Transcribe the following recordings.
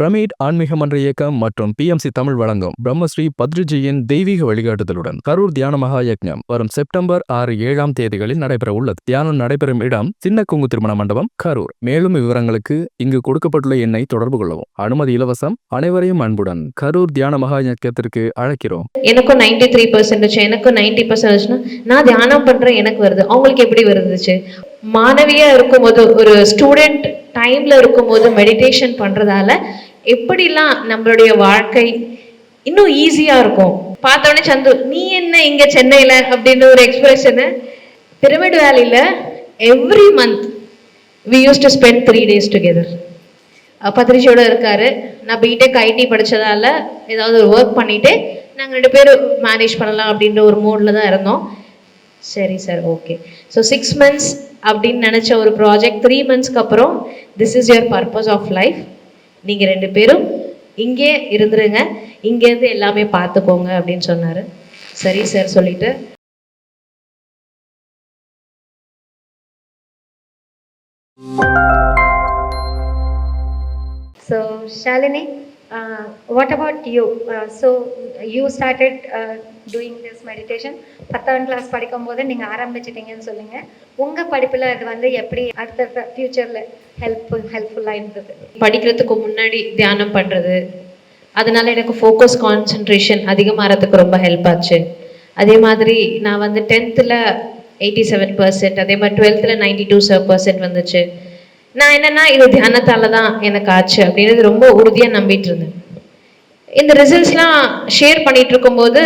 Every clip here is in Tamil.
பிரமிட் ஆன்மீக மன்ற இயக்கம் மற்றும் பிஎம்சி தமிழ் வழங்கும் பிரம்மஸ்ரீ பத்ரிஜியின் தெய்வீக வழிகாட்டுதலுடன் கரூர் தியான மகா யக்ஞம் வரும் செப்டம்பர் ஆறு ஏழாம் தேதிகளில் நடைபெற உள்ளது தியானம் நடைபெறும் இடம் சின்ன குங்கு திருமண மண்டபம் கரூர். மேலும் விவரங்களுக்கு இங்கு கொடுக்கப்பட்டுள்ள எண்ணை தொடர்பு கொள்ளவும். அனுமதி இலவசம் அனைவரையும் அன்புடன் கரூர் தியான மகா யக்கத்திற்கு அழைக்கிறோம். எனக்கும் நைன்டி த்ரீ பர்சன்டேஜ் எனக்கும் நைன்டி பர்சன்டேஜ்னா நான் தியானம் பண்றேன் எனக்கு வருது. அவங்களுக்கு எப்படி வருதுச்சு? மாணவியா இருக்கும்போது ஒரு ஸ்டூடெண்ட் டைம்ல இருக்கும்போது மெடிடேஷன் பண்றதால எப்படிலாம் நம்மளுடைய வாழ்க்கை இன்னும் ஈஸியாக இருக்கும்? பார்த்தோன்னே சந்து நீ என்ன இங்கே சென்னையில்? அப்படின்னு ஒரு எக்ஸ்பிரஷனு பிரமிட் வேலியில் every month we use to spend three days together பத்திரிச்சையோடு இருக்காரு நான் பிடெக் ஐடி படிச்சதால ஏதாவது ஒரு ஒர்க் பண்ணிவிட்டு நாங்கள் ரெண்டு பேரும் மேனேஜ் பண்ணலாம் அப்படின்ற ஒரு மூடில் தான் இருந்தோம். சரி sir okay so six months அப்படின்னு நினச்ச ஒரு ப்ராஜெக்ட் த்ரீ மந்த்ஸ்க்கு அப்புறம் this is your purpose of life நீங்கள் ரெண்டு பேரும் இங்கே இருந்துருங்க. இங்கேருந்து எல்லாமே பார்த்துக்கோங்க அப்படின்னு சொன்னார். சரி சார் சொல்லிட்டு. So Shalini uh, what about you? Uh, so, you started uh, doing this meditation. பத்தாம் கிளாஸ் படிக்கும்போது நீங்கள் ஆரம்பிச்சிட்டீங்கன்னு சொல்லுங்க. உங்கள் படிப்பில் அது வந்து எப்படி அடுத்த ஃப்யூச்சரில் ஹெல்ப் ஹெல்ப்ஃபுல்லாக இருந்தது? படிக்கிறதுக்கு முன்னாடி தியானம் பண்ணுறது அதனால எனக்கு ஃபோக்கஸ் கான்சென்ட்ரேஷன் அதிகமாகிறதுக்கு ரொம்ப ஹெல்ப் ஆச்சு. அதே மாதிரி நான் வந்து டென்த்தில் எயிட்டி செவன் பர்சன்ட் அதே மாதிரி டுவெல்த்தில் நைன்டி டூ பர்சன்ட் வந்துச்சு. நான் என்னன்னா இது தியானத்தால தான் எனக்கு ஆச்சு அப்படின்றது ரொம்ப உறுதியாக நம்பிட்டு இருந்தேன். இந்த ரிசல்ட்ஸ்லாம் ஷேர் பண்ணிட்டு இருக்கும்போது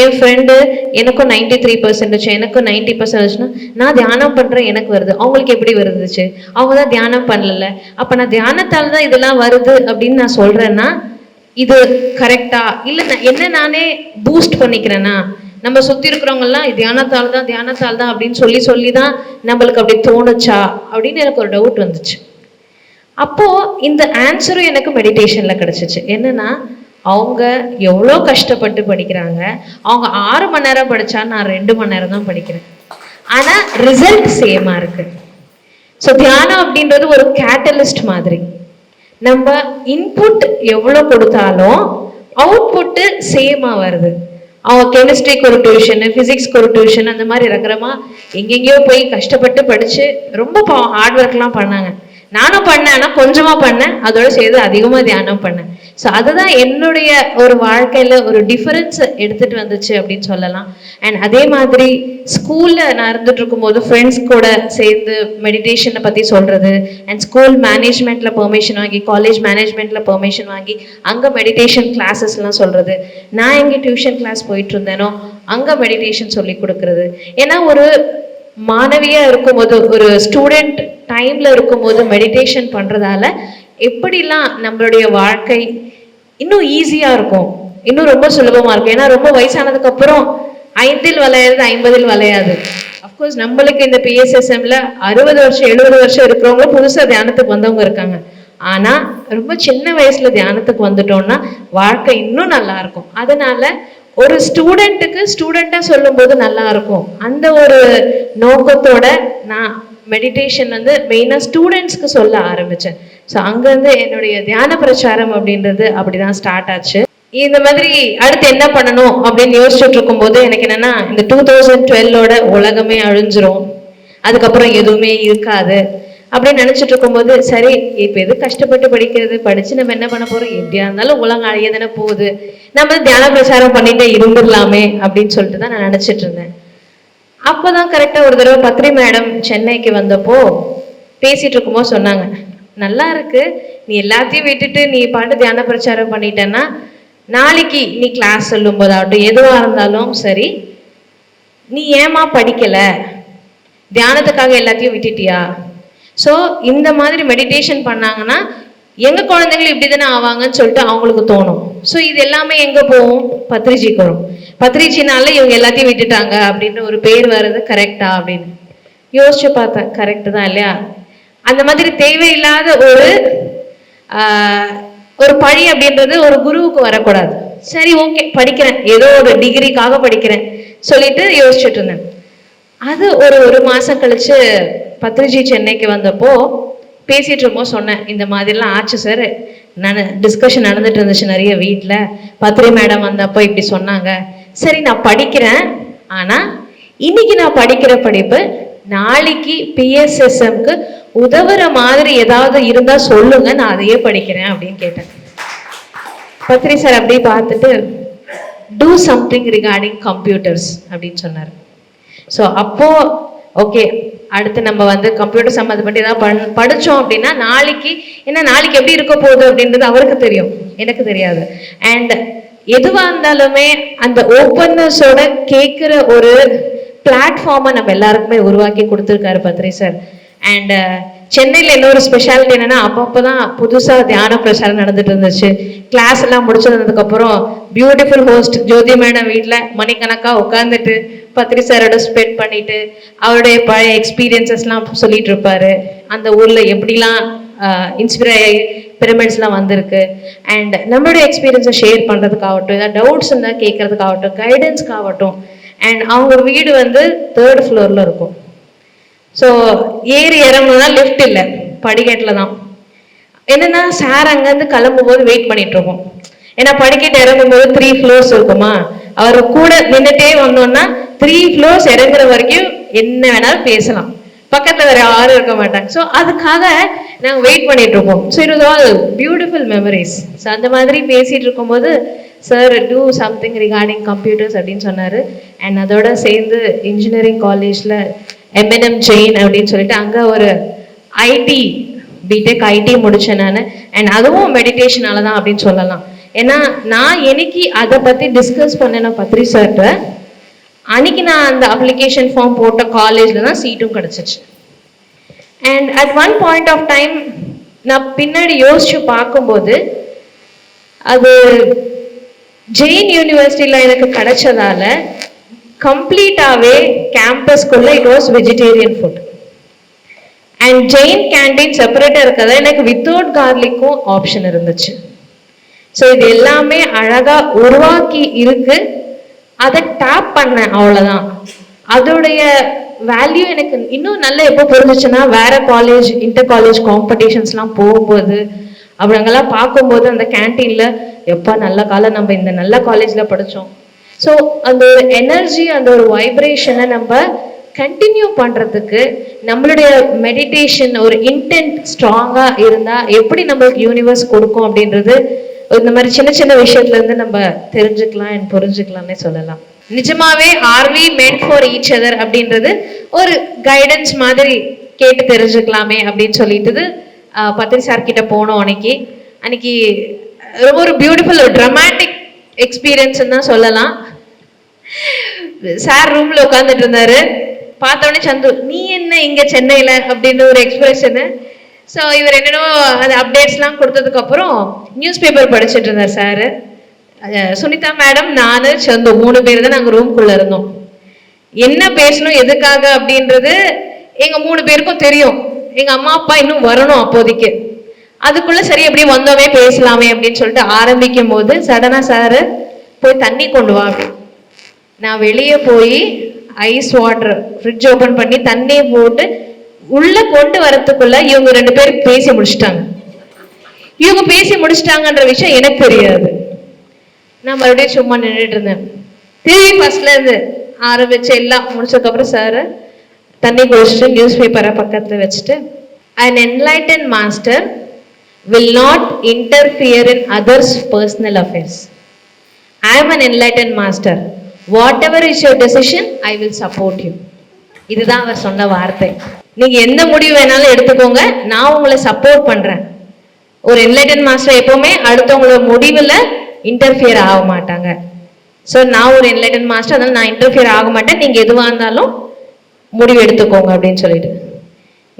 என் ஃப்ரெண்டு எனக்கும் நைன்டி த்ரீ பர்சன்டேஜ் எனக்கும் நைன்டி பர்சன்டேஜ்னா நான் தியானம் பண்ணுறேன் எனக்கு வருது. அவங்களுக்கு எப்படி வருதுச்சு? அவங்க தான் தியானம் பண்ணல. அப்போ நான் தியானத்தால் தான் இதெல்லாம் வருது அப்படின்னு நான் சொல்கிறேன்னா இது கரெக்டா இல்லை நான் என்ன நானே பூஸ்ட் பண்ணிக்கிறேன்னா நம்ம சுற்றி இருக்கிறவங்கலாம் தியானத்தால் தான் தியானத்தால் தான் அப்படின்னு சொல்லி சொல்லி தான் நம்மளுக்கு அப்படி தோணுச்சா அப்படின்னு எனக்கு ஒரு டவுட் வந்துச்சு. அப்போ இந்த ஆன்சரும் எனக்கு மெடிடேஷன்ல கிடைச்சிச்சு. என்னன்னா அவங்க எவ்வளோ கஷ்டப்பட்டு படிக்கிறாங்க அவங்க ஆறு மணி நேரம் படிச்சா நான் ரெண்டு மணி நேரம் தான் படிக்கிறேன். ஆனா ரிசல்ட் சேமா இருக்கு. ஸோ தியானம் அப்படின்றது ஒரு கேட்டலிஸ்ட் மாதிரி. நம்ம இன்புட் எவ்வளோ கொடுத்தாலும் அவுட்புட்டு சேமாக வருது. அவங்க கெமிஸ்ட்ரிக்கு ஒரு டியூஷனு ஃபிசிக்ஸ்க்கு ஒரு டியூஷன் அந்த மாதிரி இருக்கிறமா எங்கெங்கேயோ போய் கஷ்டப்பட்டு படித்து ரொம்ப பாவம் ஹார்ட் ஒர்க்லாம் பண்ணாங்க. நானும் பண்ணேன் ஆனால் கொஞ்சமாக பண்ணேன். அதோட சேர்த்து அதிகமாக தியானம் பண்ணேன். ஸோ அதுதான் என்னுடைய ஒரு வாழ்க்கையில் ஒரு டிஃபரன்ஸ் எடுத்துகிட்டு வந்துச்சு அப்படின்னு சொல்லலாம். அண்ட் அதே மாதிரி ஸ்கூலில் நான் இருந்துட்டு இருக்கும்போது ஃப்ரெண்ட்ஸ் கூட சேர்ந்து மெடிடேஷனை பற்றி சொல்கிறது அண்ட் ஸ்கூல் மேனேஜ்மெண்ட்டில் பெர்மிஷன் வாங்கி காலேஜ் மேனேஜ்மெண்ட்டில் பெர்மிஷன் வாங்கி அங்கே மெடிடேஷன் கிளாஸஸ்லாம் சொல்கிறது நான் எங்கே டியூஷன் கிளாஸ் போயிட்டு இருந்தேனோ அங்கே மெடிடேஷன் சொல்லி கொடுக்குறது. ஏன்னா ஒரு மாணவியா இருக்கும்போது ஒரு ஸ்டூடெண்ட் டைம்ல இருக்கும்போது மெடிடேஷன் பண்றதால எப்படிலாம் நம்மளுடைய வாழ்க்கை இன்னும் ஈஸியா இருக்கும்? இன்னும் ரொம்ப சுலபமா இருக்கும். ஏன்னா ரொம்ப வயசானதுக்கு அப்புறம் ஐந்தில் வளையாது ஐம்பதில் வளையாது. அஃப்கோர்ஸ் நம்மளுக்கு இந்த பிஎஸ்எஸ்எம்ல அறுபது வருஷம் எழுபது வருஷம் இருக்கிறவங்க புதுசா தியானத்துக்கு வந்தவங்க இருக்காங்க. ஆனா ரொம்ப சின்ன வயசுல தியானத்துக்கு வந்துட்டோம்னா வாழ்க்கை இன்னும் நல்லா இருக்கும். அதனால ஒரு ஸ்டூடெண்ட்டுக்கு ஸ்டூடெண்ட்டாக சொல்லும்போது நல்லா இருக்கும். அந்த ஒரு நோக்கத்தோட நான் மெடிடேஷன் வந்து மெயினாக ஸ்டூடெண்ட்ஸ்க்கு சொல்ல ஆரம்பித்தேன் ஸோ அங்கேருந்து என்னுடைய தியான பிரச்சாரம் அப்படின்றது அப்படிதான் ஸ்டார்ட் ஆச்சு. இந்த மாதிரி அடுத்து என்ன பண்ணணும் அப்படின்னு யோசிச்சுட்டு இருக்கும்போது எனக்கு என்னன்னா இந்த டூ தௌசண்ட் டுவெல்லோட உலகமே அழிஞ்சிரும். அதுக்கப்புறம் எதுவுமே இருக்காது. அப்படின்னு நினைச்சிட்டு இருக்கும்போது சரி இப்ப எது கஷ்டப்பட்டு படிக்கிறது? படிச்சு நம்ம என்ன பண்ண போறோம்? எப்படியா இருந்தாலும் உலகம் அழிய தானே போகுது. நம்ம தியான பிரச்சாரம் பண்ணிட்டே இருந்துடலாமே அப்படின்னு சொல்லிட்டு தான் நான் நினைச்சிட்டு இருந்தேன். அப்போதான் கரெக்டா ஒரு தடவை பத்ரி மேடம் சென்னைக்கு வந்தப்போ பேசிட்டு இருக்கும்போது சொன்னாங்க நல்லா இருக்கு. நீ எல்லாத்தையும் விட்டுட்டு நீ பாட்டு தியான பிரச்சாரம் பண்ணிட்டேன்னா நாளைக்கு நீ கிளாஸ் சொல்லும் போதாகட்டும் எதுவா இருந்தாலும் சரி நீ ஏமா படிக்கல? தியானத்துக்காக எல்லாத்தையும் விட்டுட்டியா? ஸோ இந்த மாதிரி மெடிடேஷன் பண்ணாங்கன்னா எங்கள் குழந்தைகள் இப்படி தானே ஆவாங்கன்னு சொல்லிட்டு அவங்களுக்கு தோணும். ஸோ இது எல்லாமே எங்கே போகும்? பத்ரிஜிக்கு வரும். பத்ரிஜினால இவங்க எல்லாத்தையும் விட்டுட்டாங்க அப்படின்ற ஒரு பேர் வர்றது கரெக்டா அப்படின்னு. யோசிச்சு பார்த்தேன் கரெக்டு தான் இல்லையா? அந்த மாதிரி தேவையில்லாத ஒரு ஒரு பழி அப்படின்றது ஒரு குருவுக்கு வரக்கூடாது. சரி ஓகே படிக்கிறேன். ஏதோ ஒரு டிகிரிக்காக படிக்கிறேன். சொல்லிட்டு யோசிச்சுட்டு இருந்தேன். அது ஒரு ஒரு மாசம் கழிச்சு பத்ரிஜி சென்னைக்கு வந்தப்போ பேசிகிட்டு இருக்கும்போது சொன்னேன் இந்த மாதிரிலாம் ஆச்சு சார் நான் டிஸ்கஷன் நடந்துட்டு இருந்துச்சு நிறைய வீட்டில் பத்ரி மேடம் வந்தப்போ இப்படி சொன்னாங்க. சரி நான் படிக்கிறேன். ஆனால் இன்னைக்கு நான் படிக்கிற படிப்பு நாளைக்கு பிஎஸ்எஸ்எம்க்கு உதவுற மாதிரி ஏதாவது இருந்தா சொல்லுங்க நான் அதையே படிக்கிறேன் அப்படின்னு கேட்டேன். பத்ரி சார் அப்படியே பார்த்துட்டு டூ சம்திங் ரிகார்டிங் கம்ப்யூட்டர்ஸ் அப்படின்னு சொன்னார். ஸோ அப்போ ஓகே அடுத்து நம்ம வந்து கம்ப்யூட்டர் சம்மந்தப்பட்டு ஏதாவது பண் படித்தோம் அப்படின்னா நாளைக்கு ஏன்னா நாளைக்கு எப்படி இருக்க போகுது அப்படின்றது அவருக்கு தெரியும். எனக்கு தெரியாது. அண்ட் எதுவாக இருந்தாலுமே அந்த ஓப்பன்னஸோட கேட்குற ஒரு பிளாட்ஃபார்மை நம்ம எல்லாருக்குமே உருவாக்கி கொடுத்துருக்காரு பத்ரி சார் அண்ட் சென்னையில் இன்னொரு ஸ்பெஷாலிட்டி என்னன்னா அப்பப்போ தான் புதுசாக தியான பிரச்சாரம் நடந்துட்டு இருந்துச்சு. கிளாஸ் எல்லாம் முடிச்சதுக்கப்புறம் பியூட்டிஃபுல் ஹோஸ்ட் ஜோதி மேடம் வீட்டில் மணிக்கணக்காக உட்காந்துட்டு பத்ரி சாரோட ஸ்பெண்ட் பண்ணிட்டு அவருடைய பழைய எக்ஸ்பீரியன்சஸ்லாம் சொல்லிட்டு இருப்பாரு. அந்த ஊரில் எப்படிலாம் இன்ஸ்பிரை பிரமிட்ஸ்லாம் வந்திருக்கு. அண்ட் நம்மளுடைய எக்ஸ்பீரியன்ஸை ஷேர் பண்ணுறதுக்காகட்டும் ஏதாவது டவுட்ஸ் இருந்தால் கேட்கறதுக்காகட்டும் கைடன்ஸ்க்காகட்டும் அண்ட் அவங்க வீடு வந்து தேர்ட் ஃப்ளோரில் இருக்கும். ஸோ ஏறி இறங்குனா லிஃப்ட் இல்லை. படிக்கட்டில் தான். என்னன்னா சார் அங்கேருந்து கிளம்பும் போது வெயிட் பண்ணிட்டு இருக்கோம் ஏன்னா படிக்கட்டு இறங்கும் போது த்ரீ ஃப்ளோர்ஸ் இருக்குமா? அவர் கூட நின்றுட்டே வந்தோம்னா த்ரீ ஃப்ளோர்ஸ் இறங்குற வரைக்கும் என்ன வேணாலும் பேசலாம். பக்கத்தில் வேற யாரும் இருக்க மாட்டாங்க. ஸோ அதுக்காக நாங்கள் வெயிட் பண்ணிட்டு இருக்கோம் so it all beautiful memories so அந்த மாதிரி பேசிட்டு இருக்கும்போது sir to something regarding computers அப்படின்னு சொன்னார். அண்ட் அதோட சேர்ந்து இன்ஜினியரிங் காலேஜில் எம்என்எம் ஜெயின் அப்படின்னு சொல்லிட்டு அங்கே ஒரு ஐடி பிடெக் ஐடி முடித்தேன் நான். அண்ட் அதுவும் மெடிடேஷனால தான் அப்படின்னு சொல்லலாம். ஏன்னா நான் என்னைக்கு அதை பற்றி டிஸ்கஸ் பண்ணேன் பத்ரி சார்கிட்ட அன்னைக்கு நான் அந்த அப்ளிகேஷன் ஃபார்ம் போட்ட காலேஜில் தான் சீட்டும் கிடச்சிச்சு. And at one point of time நான் பின்னாடி யோசிச்சு பார்க்கும்போது அது ஜெயின் யூனிவர்சிட்டியில் எனக்கு கிடைச்சதால கம்ப்ளீட்டாகவே கேம்பஸ்க்குள்ளே it was vegetarian food and Jain canteen செப்பரேட்டாக இருக்கிறதா எனக்கு வித்தவுட் கார்லிக்கும் ஆப்ஷன் இருந்துச்சு. ஸோ இது எல்லாமே அழகாக உருவாக்கி இருக்கு. அதை டேப் பண்ணேன் அவ்வளோதான் அதோடைய வேல்யூ எனக்கு இன்னும் நல்லா எப்போ புரிஞ்சுச்சுன்னா வேற காலேஜ் இன்டர் காலேஜ் காம்படிஷன்ஸ்லாம் போகும்போது அவங்கெல்லாம் பார்க்கும்போது அந்த கேன்டீனில் எப்போ நல்ல காலம். நம்ம இந்த நல்ல காலேஜில் படித்தோம் ஸோ அந்த ஒரு எனர்ஜி அந்த ஒரு வைப்ரேஷனை நம்ம கண்டினியூ பண்ணுறதுக்கு நம்மளுடைய மெடிடேஷன் ஒரு இன்டென்ட் ஸ்ட்ராங்காக இருந்தால் எப்படி நம்மளுக்கு யூனிவர்ஸ் கொடுக்கும் அப்படின்றது இந்த மாதிரி சின்ன சின்ன விஷயத்துலேருந்து நம்ம தெரிஞ்சுக்கலாம் அண்ட் புரிஞ்சுக்கலாம்னே சொல்லலாம். நிஜமாவே are we meant for each other அப்படின்றது ஒரு கைடன்ஸ் மாதிரி கேட்டு தெரிஞ்சுக்கலாமே அப்படின்னு சொல்லிட்டு பத்திரி சார் கிட்ட போனோம் அன்னைக்கு. அன்னைக்கு ரொம்ப ஒரு பியூட்டிஃபுல் ஒரு ட்ரமாட்டிக் எக்ஸ்பீரியன்ஸ்ன்னு தான் சொல்லலாம். சார் ரூம்ல உட்காந்துட்டு இருந்தாரு. பார்த்த சந்து நீ என்ன இங்க சென்னையில? அப்படின்னு ஒரு எக்ஸ்பிரஷனு ஸோ இவர் என்னென்னோ அந்த அப்டேட்ஸ்லாம் கொடுத்ததுக்கு அப்புறம் நியூஸ் பேப்பர் படிச்சுட்டு இருந்தார் சார். சுனிதா மேடம் நான் சந்து மூணு பேர் தான் நாங்கள் ரூம்குள்ள இருந்தோம். என்ன பேசணும் எதுக்காக? அப்படின்றது எங்க மூணு பேருக்கும் தெரியும். எங்க அம்மா அப்பா இன்னும் வரணும் அப்போதைக்கு. அதுக்குள்ள சரி அப்படியே வந்தோமே பேசலாமே அப்படின்னு சொல்லிட்டு ஆரம்பிக்கும் போது சடனா சாரு போய் தண்ணி கொண்டு வா நான் வெளியே போய் ஐஸ் வாட்டர் ஃப்ரிட்ஜ் ஓபன் பண்ணி தண்ணியை போட்டு உள்ள கொண்டு வரத்துக்குள்ள இவங்க ரெண்டு பேரும் பேசி முடிச்சிட்டாங்க. இவங்க பேசி முடிச்சிட்டாங்கன்ற விஷயம் எனக்கு தெரியாது. நான் மறுபடியும் சும்மா நின்றுட்டு இருந்தேன். திரும்பி ஃபர்ஸ்ட்ல இருந்து ஆரம்பிச்சு எல்லாம் முடிச்சதுக்கப்புறம் சார் தண்ணி குடிச்சிட்டு நியூஸ் பேப்பரை பக்கத்துல வச்சுட்டு and enlighten master will not interfere in others personal affairs. I am an enlightened master. Whatever is your decision, I will support you. இதுதான் அவர் சொன்ன வார்த்தை. நீங்க எந்த முடிவு வேணாலும் எடுத்துக்கோங்க. நான் உங்களை சப்போர்ட் பண்றேன். ஒரு என்லைட்டன் மாஸ்டர் எப்பவுமே அடுத்தவங்களோட முடிவில் இன்டர்ஃபியர் ஆக மாட்டாங்க. ஸோ நான் ஒரு என்லைட்டன் மாஸ்டர் அதனால நான் இன்டர்ஃபியர் ஆக மாட்டேன். நீங்க எதுவாக இருந்தாலும் முடிவு எடுத்துக்கோங்க அப்படின்னு சொல்லிட்டு.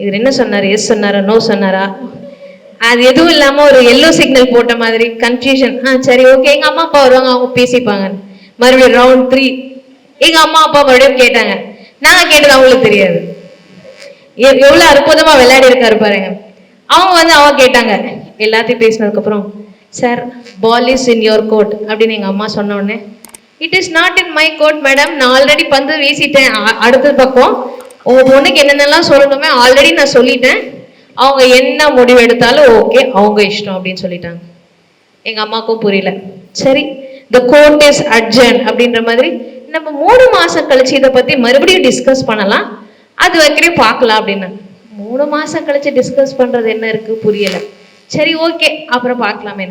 இவர் என்ன சொன்னார்? எஸ் சொன்னாரா? நோ சொன்னாரா? அது எதுவும் இல்லாம ஒரு எல்லோ சிக்னல் போட்ட மாதிரி கன்ஃபியூஷன் ஆ சரி ஓகே எங்க அம்மா அப்பா வருவாங்க அவங்க பேசிப்பாங்க மறுபடியும் ரவுண்ட் த்ரீ எங்க அம்மா அப்பா மறுபடியும் கேட்டாங்க. நான் கேட்டது அவங்களுக்கு தெரியாது. எவ்வளவு அற்புதமா விளையாடி இருக்காரு பாருங்க. அவங்க வந்து அவங்க கேட்டாங்க. எல்லாத்தையும் பேசினதுக்கு அப்புறம் sir ball is in your court அப்படின்னு எங்க அம்மா சொன்ன உடனே it is not in my court madam நான் ஆல்ரெடி பந்து வீசிட்டேன். அடுத்த பக்கம் உங்க பொண்ணுக்கு என்னென்னலாம் சொல்லணுமே ஆல்ரெடி நான் சொல்லிட்டேன். அவங்க என்ன முடிவு எடுத்தாலும் ஓகே அவங்க இஷ்டம் அப்படின்னு சொல்லிட்டாங்க. எங்கள் அம்மாவுக்கும் புரியல. சரி த கோர்ட் இஸ் அட்ஜன் அப்படின்ற மாதிரி நம்ம மூணு மாதம் கழிச்சு இதை பற்றி மறுபடியும் டிஸ்கஸ் பண்ணலாம். அது வரைக்கும் பார்க்கலாம் அப்படின்னாங்க மூணு மாதம் கழிச்சு டிஸ்கஸ் பண்ணுறது என்ன இருக்குது புரியல. சரி ஓகே அப்புறம் பார்க்கலாமே.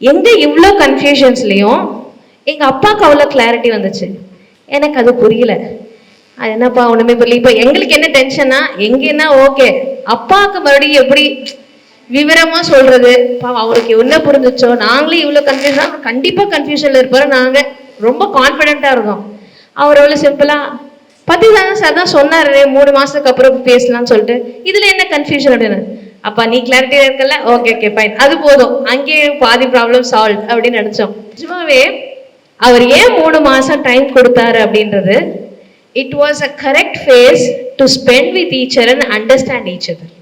எங்கே இவ்வளோ கன்ஃபியூஷன்ஸ்லேயும் எங்கள் அப்பாவுக்கு அவ்வளோ கிளாரிட்டி வந்துச்சு. எனக்கு அது புரியல. அது என்னப்பா ஒன்றுமே புரியல. இப்போ எங்களுக்கு என்ன டென்ஷனா எங்கன்னா ஓகே அப்பாவுக்கு மறுபடியும் எப்படி விவரமா சொல்றது? பாவம் அவருக்கு என்ன புரிஞ்சுச்சோ? நாங்களே இவ்வளவு கன்ஃபியூஸ் தான் கண்டிப்பா கன்ஃபியூஷன்ல இருப்பாரு. நாங்க ரொம்ப கான்பிடண்டா இருக்கோம். அவர் எவ்வளவு சிம்பிளா பத்தி தானே சார் தான் சொன்னாரு. மூணு மாசத்துக்கு அப்புறம் பேசலாம்னு சொல்லிட்டு. இதுல என்ன கன்ஃபியூஷன் அப்படின்னு? அப்பா நீ கிளாரிட்டியா இருக்கல ஓகே ஓகே ஃபைன் அது போதும். அங்கேயே பாதி ப்ராப்ளம் சால்வ் அப்படின்னு நினைச்சோம் நிஜமாவே அவர் ஏன் மூணு மாசம் டைம் கொடுத்தாரு அப்படின்றது it was a correct phase to spend with each other and understand each other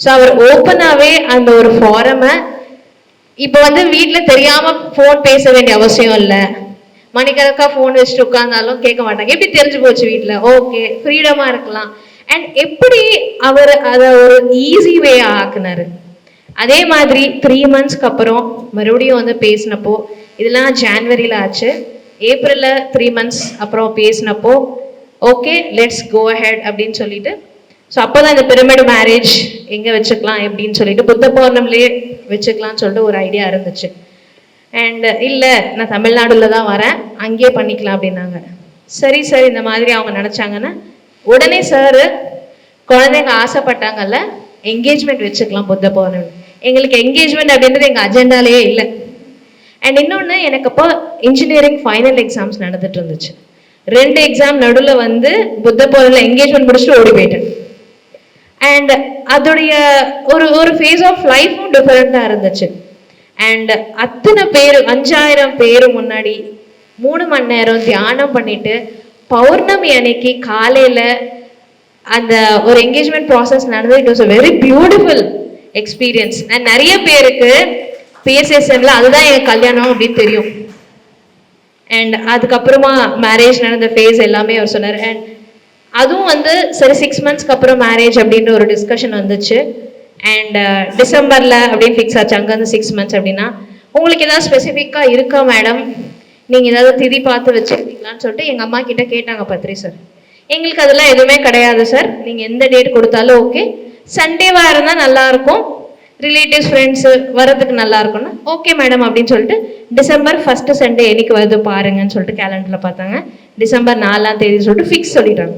so அவர் ஓப்பனாகவே அந்த ஒரு ஃபாரமை இப்போ வந்து வீட்டில் தெரியாமல் ஃபோன் பேச வேண்டிய அவசியம் இல்லை. மணிக்கணக்கா ஃபோன் வச்சுட்டு உட்காந்தாலும் கேட்க மாட்டாங்க. எப்படி தெரிஞ்சு போச்சு வீட்டில் ஓகே ஃப்ரீடமாக இருக்கலாம். அண்ட் எப்படி அவர் அதை ஒரு ஈஸி வே ஆக்குனாரு? அதே மாதிரி த்ரீ மந்த்ஸ்க்கு அப்புறம் மறுபடியும் வந்து பேசினப்போ இதெல்லாம் ஜான்வரியில் ஆச்சு. ஏப்ரலில் த்ரீ மந்த்ஸ் அப்புறம் பேசினப்போ ஓகே லெட்ஸ் கோ அஹெட் அப்படின்னு சொல்லிட்டு. ஸோ அப்போ தான் இந்த பிரமிடு மேரேஜ் எங்கே வச்சுக்கலாம் எப்படின்னு சொல்லிட்டு புத்த பௌர்ணமிலே வச்சுக்கலாம்னு சொல்லிட்டு ஒரு ஐடியா இருந்துச்சு. அண்ட் இல்லை நான் தமிழ்நாடுல தான் வரேன் அங்கேயே பண்ணிக்கலாம் அப்படின்னாங்க. சரி சார் இந்த மாதிரி அவங்க நினச்சாங்கன்னா உடனே சார் குழந்தைங்க ஆசைப்பட்டாங்கல்ல என்கேஜ்மெண்ட் வச்சுக்கலாம் புத்த பௌர்ணமி. எங்களுக்கு என்கேஜ்மெண்ட் அப்படின்றது எங்கள் அஜெண்டாலேயே இல்லை. அண்ட் இன்னொன்று எனக்கு அப்போ இன்ஜினியரிங் ஃபைனல் எக்ஸாம்ஸ் நடந்துட்டு இருந்துச்சு. ரெண்டு எக்ஸாம் நடுவில் வந்து புத்த பௌர்ணமியில் என்கேஜ்மெண்ட் முடிச்சுட்டு ஓடி போயிட்டேன். அண்ட் அதோடைய ஒரு ஒரு ஃபேஸ் ஆஃப் லைஃப்பும் டிஃபரெண்ட்டாக இருந்துச்சு. அண்ட் அத்தனை பேர் அஞ்சாயிரம் பேர் முன்னாடி மூணு மணி நேரம் தியானம் பண்ணிட்டு பௌர்ணமி அன்னைக்கு காலையில் அந்த ஒரு என்கேஜ்மெண்ட் ப்ராசஸ் நடந்தது. It was a very beautiful experience and நிறைய பேருக்கு பிஎஸ்எஸ்என்ல அதுதான் என் கல்யாணம் அப்படின்னு தெரியும். அண்ட் அதுக்கப்புறமா மேரேஜ் நடந்த ஃபேஸ் எல்லாமே அவர் சொன்னார். அண்ட் அதுவும் வந்து சரி சிக்ஸ் மந்த்ஸ்க்கு அப்புறம் மேரேஜ் அப்படின்ற ஒரு டிஸ்கஷன் வந்துச்சு. அண்ட் uh, டிசம்பரில் அப்படின்னு ஃபிக்ஸ் ஆச்சு. அங்கேருந்து சிக்ஸ் மந்த்ஸ் அப்படின்னா உங்களுக்கு ஏதாவது ஸ்பெசிஃபிக்காக இருக்கா மேடம் நீங்கள் ஏதாவது திதி பார்த்து வச்சுருக்கீங்களான்னு சொல்லிட்டு எங்கள் அம்மா கிட்ட கேட்டாங்க பத்ரி சார் எங்களுக்கு அதெல்லாம் எதுவுமே கிடையாது சார் நீங்கள் எந்த டேட் கொடுத்தாலும் ஓகே சண்டேவாக இருந்தால் நல்லாயிருக்கும் ரிலேட்டிவ்ஸ் ஃப்ரெண்ட்ஸு வரதுக்கு நல்லா இருக்கும்னா. ஓகே மேடம் அப்படின்னு சொல்லிட்டு டிசம்பர் ஃபஸ்ட்டு சண்டே என்னைக்கு வருது பாருங்கன்னு சொல்லிட்டு கேலண்டரில் பார்த்தாங்க. டிசம்பர் நாலாம் தேதி சொல்லிட்டு ஃபிக்ஸ் சொல்லிட்டாங்க.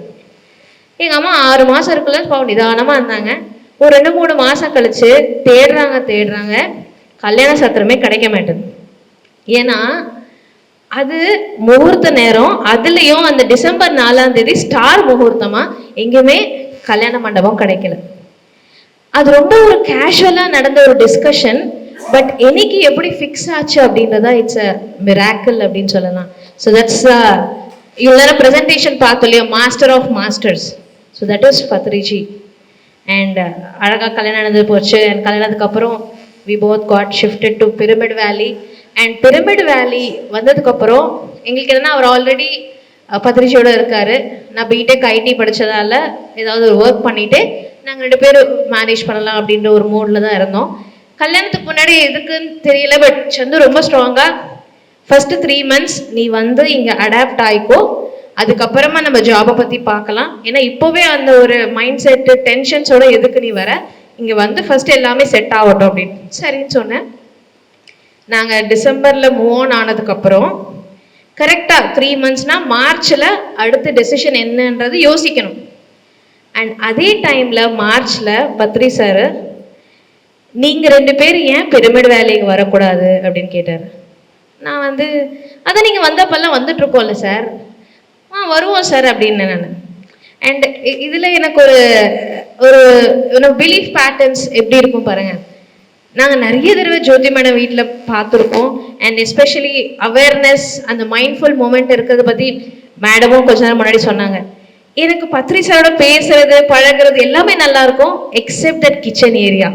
எங்கள் அம்மா ஆறு மாதம் இருக்குல்ல பாவம் நிதானமாக இருந்தாங்க. ஒரு ரெண்டு மூணு மாதம் கழித்து தேடுறாங்க தேடுறாங்க. கல்யாண சத்திரமே கிடைக்க மாட்டேது ஏன்னா அது முகூர்த்த நேரம் அதுலேயும் அந்த டிசம்பர் நாலாம் தேதி ஸ்டார் முகூர்த்தமாக எங்கேயுமே கல்யாண மண்டபம் கிடைக்கல. அது ரொம்ப ஒரு கேஷுவலாக நடந்த ஒரு டிஸ்கஷன் பட் என்னைக்கு எப்படி ஃபிக்ஸ் ஆச்சு அப்படின்றதா இட்ஸ் அ மிராக்கிள் அப்படின்னு சொல்லலாம். ஸோ தட்ஸ் இவ்வளோ ப்ரெசன்டேஷன் பார்த்தோம் இல்லையா? Master of masters so that is Patriji and அழகாக கல்யாணம் நடந்து போச்சு. அண்ட் கல்யாணத்துக்கு அப்புறம் we both got shifted to pyramid valley and pyramid valley வந்ததுக்கப்புறம் எங்களுக்கு என்னன்னா அவர் ஆல்ரெடி பத்ரிஜியோட இருக்கார். நான் பிடெக் ஐடி படிச்சதால ஏதாவது ஒரு ஒர்க் பண்ணிவிட்டு நாங்கள் ரெண்டு பேரும் மேனேஜ் பண்ணலாம் அப்படின்ற ஒரு மூடில் தான் இருந்தோம். கல்யாணத்துக்கு முன்னாடி எதுக்குன்னு தெரியல பட் சந்து ரொம்ப ஸ்ட்ராங்காக ஃபஸ்ட்டு த்ரீ மந்த்ஸ் நீ வந்து இங்கே அடாப்ட் ஆகிக்கோ அதுக்கப்புறமா நம்ம ஜாபை பற்றி பார்க்கலாம். ஏன்னா இப்போவே அந்த ஒரு மைண்ட் செட்டு டென்ஷன்ஸோட எதுக்கு நீ வர? இங்கே வந்து ஃபஸ்ட்டு எல்லாமே செட் ஆகட்டும் அப்படின்னு. சரின்னு சொன்னேன். நாங்கள் டிசம்பரில் மூவ் ஆன் ஆனதுக்கப்புறம் கரெக்டாக த்ரீ மந்த்ஸ்னால் மார்ச்சில் அடுத்த டெசிஷன் என்னன்றது யோசிக்கணும். அண்ட் அதே டைமில் மார்ச்சில் பத்ரி சார் நீங்கள் ரெண்டு பேர் ஏன் பிரமிட் வேலைக்கு வரக்கூடாது? அப்படின்னு கேட்டார். நான் வந்து அதான் நீங்கள் வந்தப்பெல்லாம் வந்துட்ருக்கோம்ல சார் ஆ வருவோம் சார் அப்படின்னு நான். அண்ட் இதில் எனக்கு ஒரு ஒரு பிலீஃப் பேட்டர்ன்ஸ் எப்படி இருக்கும் பாருங்கள் நாங்கள் நிறைய தடவை ஜோதி மேடம் வீட்டில் பார்த்துருக்கோம். அண்ட் எஸ்பெஷலி அவேர்னஸ் அந்த மைண்ட்ஃபுல் மூமெண்ட் இருக்கிறத பற்றி மேடமும் கொஞ்ச நேரம் முன்னாடி சொன்னாங்க. எனக்கு பத்ரி பேசுறது பழகுறது எல்லாமே நல்லா இருக்கும் எக்ஸெப்ட் கிச்சன் ஏரியா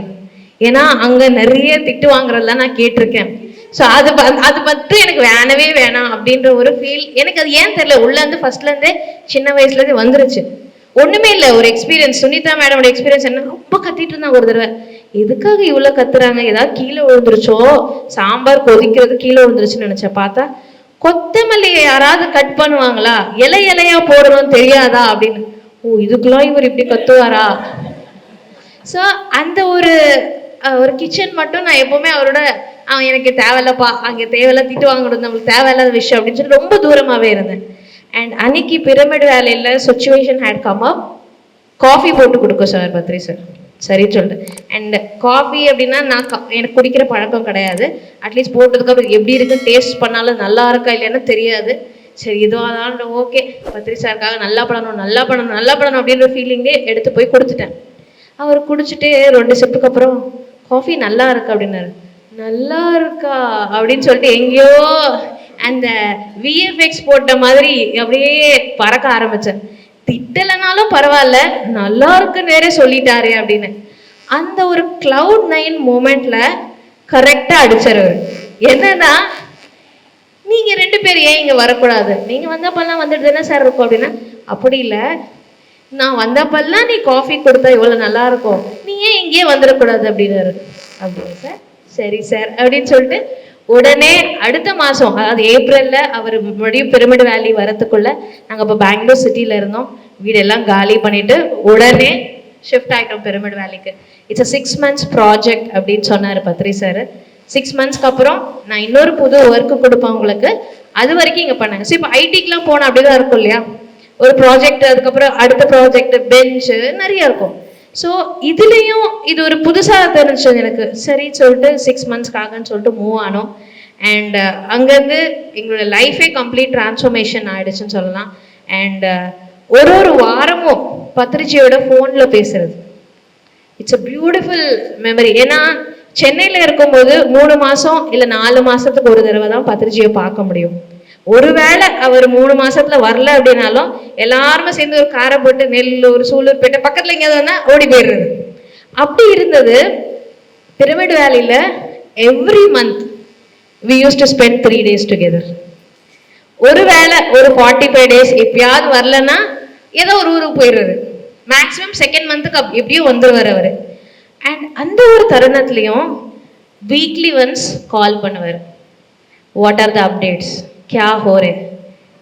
ஏன்னா அங்கே நிறைய திட்டு வாங்குறதெல்லாம் நான் கேட்டிருக்கேன். ஸோ அது அது மட்டும் எனக்கு வேணவே வேணாம் அப்படின்ற ஒரு ஃபீல் எனக்கு அது ஏன் தெரியல உள்ள இருந்து ஃபர்ஸ்ட்ல இருந்தே சின்ன வயசுல இருந்து வந்துருச்சு. ஒண்ணுமே இல்லை ஒரு எக்ஸ்பீரியன்ஸ் சுனிதா மேடமோட எக்ஸ்பீரியன்ஸ் என்ன? ரொம்ப கத்திட்டு இருந்தாங்க ஒரு தடவை. எதுக்காக இவ்வளோ கத்துறாங்க? ஏதாவது கீழே விழுந்துருச்சோ? சாம்பார் கொதிக்கிறது கீழே விழுந்துருச்சுன்னு நினைச்சேன். பார்த்தா கொத்தமல்லியை யாராவது கட் பண்ணுவாங்களா? இலை இலையா போடணும்னு தெரியாதா அப்படின்னு. ஓ இதுக்குலாம் இவர் இப்படி கத்துவாரா? ஸோ அந்த ஒரு ஒரு கிச்சன் மட்டும் நான் எப்பவுமே அவரோட அவன் எனக்கு தேவையில்லப்பா அங்கே தேவையில்ல திட்டு வாங்கணும் நம்மளுக்கு தேவையில்லாத விஷயம் அப்படின்னு சொல்லி ரொம்ப தூரமாகவே இருந்தேன். அண்ட் அன்னைக்கு பிரமிட் வேலையில் situation had come up coffee போட்டு கொடுக்க சார் பத்ரி சார் சரி சொல்லிட்டு அண்ட் காஃபி அப்படின்னா நான் க- எனக்கு குடிக்கிற பழக்கம் கிடையாது. அட்லீஸ்ட் போட்டதுக்கப்புறம் எப்படி இருக்குன்னு டேஸ்ட் பண்ணாலும் நல்லா இருக்கா இல்லைன்னு தெரியாது. சரி இதுவாக தான் ஓகே பத்ரி சாருக்காக நல்லா பண்ணணும் நல்லா பண்ணணும் நல்லா பண்ணணும் அப்படின்ற ஃபீலிங்லேயே எடுத்து போய் கொடுத்துட்டேன். அவர் குடிச்சிட்டு ரெண்டு செப்புக்கு அப்புறம் காஃபி நல்லா இருக்கு அப்படின்னாரு. நல்லா இருக்கா? அப்படின்னு சொல்லிட்டு எங்கேயோ அந்த விஎஃப்எக்ஸ் போட்ட மாதிரி அப்படியே பறக்க ஆரம்பித்தேன் திட்டலைனாலும் பரவாயில்ல நல்லா இருக்குன்னு வேற சொல்லிட்டாரே அப்படின்னு. அந்த ஒரு கிளவுட் நைன் மூமெண்ட்ல கரெக்டாக அடிச்சார் என்னன்னா நீங்க ரெண்டு பேர் ஏன் இங்க வரக்கூடாது? நீங்க வந்தப்பெல்லாம் வந்துட்டு தானே சார் இருக்கும் அப்படின்னா அப்படி இல்லை. நான் வந்தப்பெல்லாம் நீ காஃபி கொடுத்தா இவ்வளவு நல்லா இருக்கும். நீ ஏன் இங்கேயே வந்துடக்கூடாது அப்படின்னாரு. அப்படியா சார் சரி சார் அப்படின்னு சொல்லிட்டு உடனே அடுத்த மாதம் அதாவது ஏப்ரலில் அவர் மறுபடியும் பிரமிட் வேலி வரத்துக்குள்ள நாங்கள் இப்போ பெங்களூர் சிட்டியில் இருந்தோம். வீடெல்லாம் காலி பண்ணிட்டு உடனே ஷிஃப்ட் ஆகிட்டோம் pyramid வேலிக்கு it's a six months project அப்படின்னு சொன்னார் பத்ரி சார் சிக்ஸ் மந்த்ஸ்க்கு அப்புறம் நான் இன்னொரு புது ஒர்க்கு கொடுப்பேன் உங்களுக்கு. அது வரைக்கும் இங்கே பண்ணாங்க. ஸோ இப்போ ஐடிக்கெலாம் போனால் அப்படி தான் இருக்கும் இல்லையா? ஒரு ப்ராஜெக்ட் அதுக்கப்புறம் அடுத்த ப்ராஜெக்ட் பெஞ்சு நிறைய இருக்கும். ஸோ இதுலேயும் இது ஒரு புதுசாக தெரிஞ்சது எனக்கு. சரி சொல்லிட்டு சிக்ஸ் மந்த்ஸ்க்காகன்னு சொல்லிட்டு மூவ் ஆனோம். அண்ட் uh, அங்கேருந்து எங்களோட லைஃபே கம்ப்ளீட் டிரான்ஸ்ஃபர்மேஷன் ஆகிடுச்சுன்னு சொல்லலாம். அண்ட் uh, ஒரு ஒரு வாரமும் பத்திரிச்சியோட ஃபோனில் பேசுறது. இட்ஸ் அ பியூட்டிஃபுல் மெமரி ஏன்னா சென்னையில் இருக்கும்போது மூணு மாதம் இல்லை நாலு மாதத்துக்கு ஒரு தடவை தான் பத்திரிச்சியை பார்க்க முடியும். ஒருவேளை அவர் மூணு மாசத்துல வரல அப்படின்னாலும் எல்லாருமே சேர்ந்து ஒரு காரை போட்டு நெல் நெல்லூர் சூலூர்பேட்டை பக்கத்துல எங்கேயாவது வந்தா ஓடி போயிடுறது. அப்படி இருந்தது. பிரமிட் வேலையில every month we use to spend three days together ஒருவேளை ஒரு ஃபார்ட்டி ஃபைவ் டேஸ் எப்பயாவது வரலன்னா ஏதோ ஒரு ஊருக்கு போயிடுறது. மேக்ஸிமம் செகண்ட் மந்த்துக்கு அப் எப்படியும் வந்துருவார் அவர். அண்ட் அந்த ஒரு தருணத்துலையும் வீக்லி ஒன்ஸ் கால் பண்ணுவார். வாட் ஆர் த அப்டேட்ஸ் கியா ஹோரே?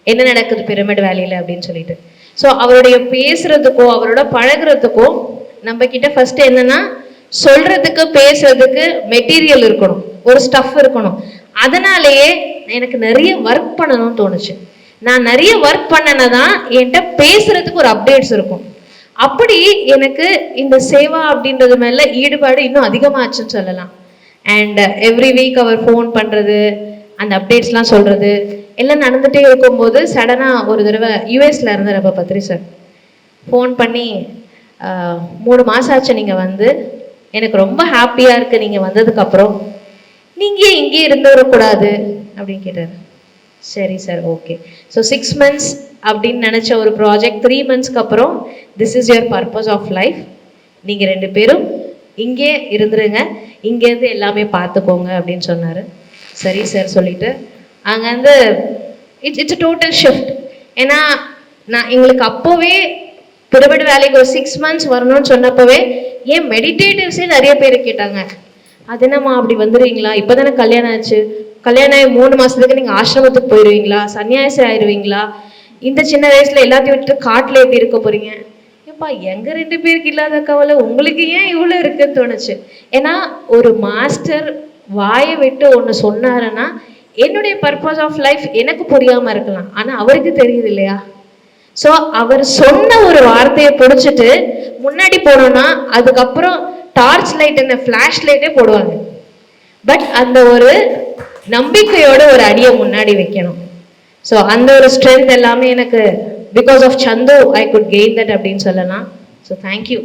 என்ன நடக்குது பிரமிட் வேலையில்? அப்படின்னு சொல்லிட்டு. ஸோ அவருடைய பேசுறதுக்கோ அவரோட பழகுறதுக்கோ நம்ம கிட்ட ஃபர்ஸ்ட் என்னன்னா சொல்றதுக்கு பேசுறதுக்கு மெட்டீரியல் இருக்கணும். ஒரு ஸ்டஃப் இருக்கணும். அதனாலேயே எனக்கு நிறைய ஒர்க் பண்ணணும்னு தோணுச்சு. நான் நிறைய ஒர்க் பண்ணனதான் என்கிட்ட பேசுறதுக்கு ஒரு அப்டேட்ஸ் இருக்கும். அப்படி எனக்கு இந்த சேவா அப்படின்றது மேல ஈடுபாடு இன்னும் அதிகமாச்சுன்னு சொல்லலாம். அண்ட் எவ்ரி வீக் அவர் ஃபோன் பண்ணுறது அந்த அப்டேட்ஸ்லாம் சொல்கிறது எல்லாம் நடந்துகிட்டே இருக்கும்போது சடனாக ஒரு தடவை யூஎஸில் இருந்தார் பத்ரி சார் ஃபோன் பண்ணி மூணு மாதம் ஆச்சு நீங்கள் வந்து. எனக்கு ரொம்ப ஹாப்பியாக இருக்குது நீங்கள் வந்ததுக்கப்புறம் நீங்கள் இங்கேயே இருந்து வரக்கூடாது? அப்படின்னு கேட்டார். சரி sir okay so six months அப்படின்னு நினச்ச ஒரு ப்ராஜெக்ட் த்ரீ மந்த்ஸ்க்கு அப்புறம் this is your purpose of life நீங்கள் ரெண்டு பேரும் இங்கே இருந்துருங்க. இங்கேருந்து எல்லாமே பார்த்துக்கோங்க அப்படின்னு சொன்னார். சரி சார் சொல்லிட்டு. அங்கேருந்து இட்ஸ் இட்ஸ் டோட்டல் ஷிஃப்ட் ஏன்னா நான் எங்களுக்கு அப்போவே பிரமிட் வேலைக்கு ஒரு சிக்ஸ் மந்த்ஸ் வரணும்னு சொன்னப்பவே ஏன் மெடிடேட்டிவ்ஸே நிறைய பேர் கேட்டாங்க. அது என்னம்மா அப்படி வந்துடுவீங்களா இப்போதானே கல்யாணம் ஆச்சு. கல்யாணம் ஆகி மூணு மாதத்துக்கு நீங்கள் ஆசிரமத்துக்கு போயிடுவீங்களா சன்னியாசி ஆயிடுவீங்களா இந்த சின்ன வயசில் எல்லாத்தையும் விட்டுட்டு காட்டில் எப்படி இருக்க போகிறீங்க ஏப்பா எங்கள் ரெண்டு பேருக்கு இல்லாத கவலை? உங்களுக்கு ஏன் இவ்வளோ இருக்குன்னு தோணுச்சு? ஏன்னா ஒரு மாஸ்டர் வாயை விட்டு ஒன்று சொன்னாருன்னா என்னுடைய பர்பஸ் ஆஃப் லைஃப் எனக்கு புரியாமல் இருக்கலாம். ஆனால் அவருக்கு தெரியுது இல்லையா? ஸோ அவர் சொன்ன ஒரு வார்த்தையை பிடிச்சிட்டு முன்னாடி போனோம்னா அதுக்கப்புறம் டார்ச் லைட் என்ன ஃப்ளாஷ் லைட்டே போடுவாங்க. பட் அந்த ஒரு நம்பிக்கையோட ஒரு அடியை முன்னாடி வைக்கணும். ஸோ அந்த ஒரு ஸ்ட்ரென்த் எல்லாமே எனக்கு because of Chandu I could gain that அப்படின்னு சொல்லலாம். So thank you